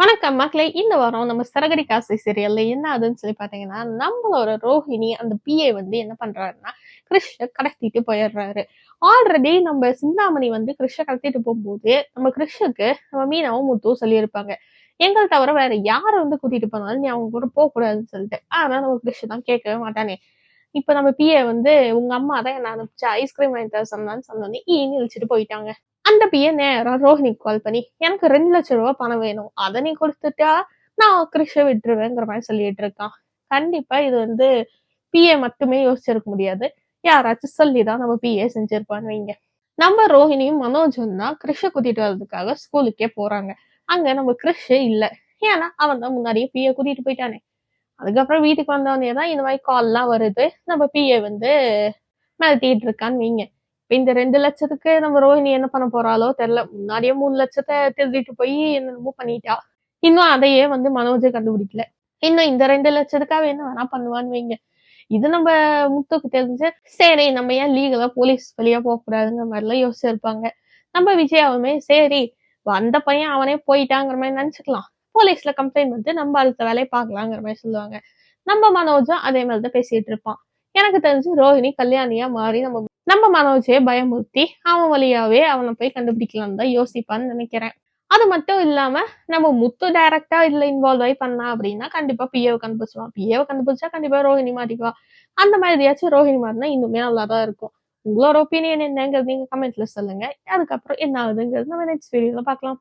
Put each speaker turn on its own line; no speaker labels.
வணக்கம் மக்களே. இந்த வாரம் நம்ம சரகடி காசு சீரியல்ல என்ன ஆகுதுன்னு சொல்லி பாத்தீங்கன்னா நம்மளோட ரோஹிணி அந்த பிஏ வந்து என்ன பண்றாருன்னா கிருஷ்ண கடத்திட்டு போயிடுறாரு. ஆல்ரெடி நம்ம சிந்தாமணி வந்து கிருஷ்ண கடத்திட்டு போகும்போது நம்ம கிருஷ்ணக்கு நம்ம மீனாவும் முத்துவும் சொல்லியிருப்பாங்க. எங்கள் தவிர வேற யாரை வந்து கூட்டிட்டு போனாலும் நீ அவங்க கூட போக கூடாதுன்னு சொல்லிட்டு. ஆனா நம்ம கிருஷ்ண தான் கேட்கவே மாட்டானே. இப்ப நம்ம பிஏ வந்து உங்க அம்மா தான் என்ன அனுப்பிச்சு? ஐஸ்கிரீம் வாங்கி தர சொன்னான்னு சொன்னோன்னே ஈன்னு இழிச்சிட்டு போயிட்டாங்க. அந்த பையன் நேரா ரோஹினிக்கு கால் பண்ணி எனக்கு ரெண்டு லட்சம் ரூபாய் பணம் வேணும். அதை நீ கொடுத்துட்டா நான் கிருஷ விட்டுருவேங்கிற மாதிரி சொல்லிட்டு இருக்கான். கண்டிப்பா இது வந்து பிஏ மட்டுமே யோசிச்சிருக்க முடியாது. யாராச்சும் சொல்லி தான் நம்ம பிஏ செஞ்சிருப்பான்னு வைங்க. நம்ம ரோஹிணியும் மனோஜும் தான் கிருஷ கூட்டிட்டு வர்றதுக்காக ஸ்கூலுக்கே போறாங்க. அங்க நம்ம கிருஷ் இல்ல. ஏன்னா அவன் தான் முன்னாடியே பிஏ கூட்டிட்டு போயிட்டானே. அதுக்கப்புறம் வீட்டுக்கு வந்தவனே தான் இந்த மாதிரி கால்லாம் வருது. நம்ம பிஏ வந்து மிரட்டிட்டு இருக்கான்னு வைங்க. இந்த ரெண்டு லட்சத்துக்கு நம்ம ரோஹிணி என்ன பண்ண போறாளோ தெரியல. முன்னாடியே மூணு லட்சத்தை திருடிட்டு போய் என்னென்னமோ பண்ணிட்டா. இன்னும் அதையே வந்து மனோஜை கண்டுபிடிக்கல. இன்னும் இந்த ரெண்டு லட்சத்துக்காக என்ன வேணா பண்ணுவான்னு வைங்க. இது நம்ம முத்துக்கு தெரிஞ்சு சரி நம்ம ஏன் லீகலா போலீஸ் வழியா போக கூடாதுங்கிற மாதிரிலாம் யோசிச்சிருப்பாங்க. நம்ம விஜயாவுமே சரி வந்த பையன் அவனே போயிட்டாங்கிற மாதிரி நினைச்சுக்கலாம். போலீஸ்ல கம்ப்ளைண்ட் வந்து நம்ம அடுத்த வேலையை பார்க்கலாங்கிற மாதிரி சொல்லுவாங்க. நம்ம மனோஜும் அதே மாதிரி தான் பேசிட்டு இருப்பான். எனக்கு தெரிஞ்சு ரோஹிணி கல்யாணியா மாறி நம்ம நம்ம மனோஜையை பயமுறுத்தி அவன் வழியாவே அவனை போய் கண்டுபிடிக்கலாம்னு தான் யோசிப்பான்னு நினைக்கிறேன். அது மட்டும் இல்லாம நம்ம முத்து டைரக்டா இதுல இன்வால்வ் ஆகி பண்ணா அப்படின்னா கண்டிப்பா பிஏவை கண்டுபிடிச்சிடலாம் பிஏவை கண்டுபிடிச்சா கண்டிப்பா ரோஹிணி மாறிக்குவா. அந்த மாதிரியாச்சும் ரோஹிணி மாறினா இன்னுமே நல்லா தான் இருக்கும். உங்களோட ஒப்பீனியன் என்னங்கிறது நீங்க கமெண்ட்ல சொல்லுங்க. அதுக்கப்புறம் என்ன ஆகுதுங்கிறது நம்ம நெக்ஸ்ட் வீடியோல பார்க்கலாம்.